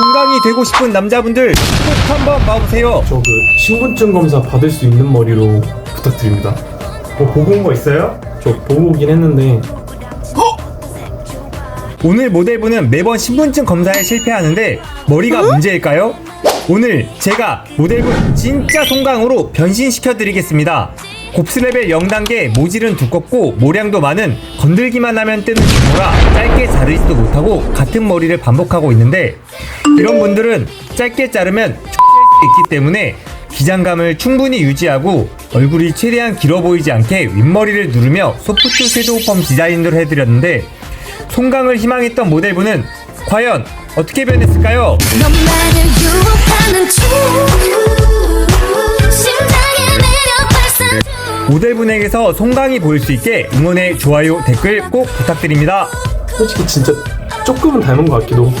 송강이 되고 싶은 남자분들 꼭 한번 봐보세요. 저 그 신분증 검사 받을 수 있는 머리로 부탁드립니다. 뭐 보고 온 거 있어요? 저 보고 오긴 했는데 오늘 모델분은 매번 신분증 검사에 실패하는데 머리가 문제일까요? 오늘 제가 모델분 진짜 송강으로 변신시켜 드리겠습니다. 곱슬레벨 0단계 모질은 두껍고 모량도 많은 건들기만 하면 뜨는 주모라 짧게 자르지도 못하고 같은 머리를 반복하고 있는데 이런 분들은 짧게 자르면 X될 수 있기 때문에 기장감을 충분히 유지하고 얼굴이 최대한 길어 보이지 않게 윗머리를 누르며 소프트 섀도우 펌 디자인으로 해드렸는데 송강을 희망했던 모델분은 과연 어떻게 변했을까요? 모델분에게서 송강이 보일 수 있게 응원의 좋아요 댓글 꼭 부탁드립니다. 솔직히 진짜 조금은 닮은 것 같기도